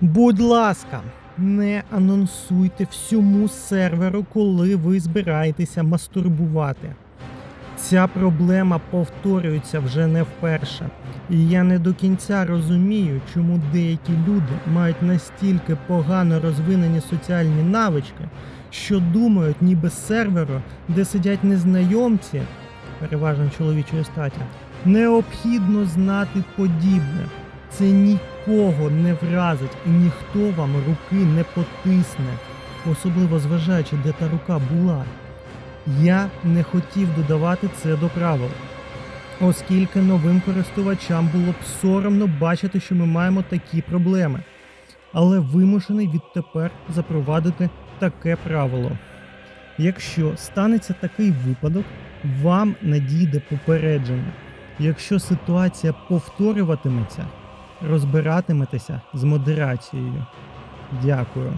Будь ласка, не анонсуйте всьому серверу, коли ви збираєтеся мастурбувати. Ця проблема повторюється вже не вперше. І я не до кінця розумію, чому деякі люди мають настільки погано розвинені соціальні навички, що думають, ніби з серверу, де сидять незнайомці, переважно чоловічої статі, необхідно знати подібне. Це нікого не вразить і ніхто вам руки не потисне, особливо зважаючи, де та рука була. Я не хотів додавати це до правил, оскільки новим користувачам було б соромно бачити, що ми маємо такі проблеми, але вимушений відтепер запровадити таке правило. Якщо станеться такий випадок, вам надійде попередження. Якщо ситуація повторюватиметься, розбиратиметеся з модерацією. Дякую.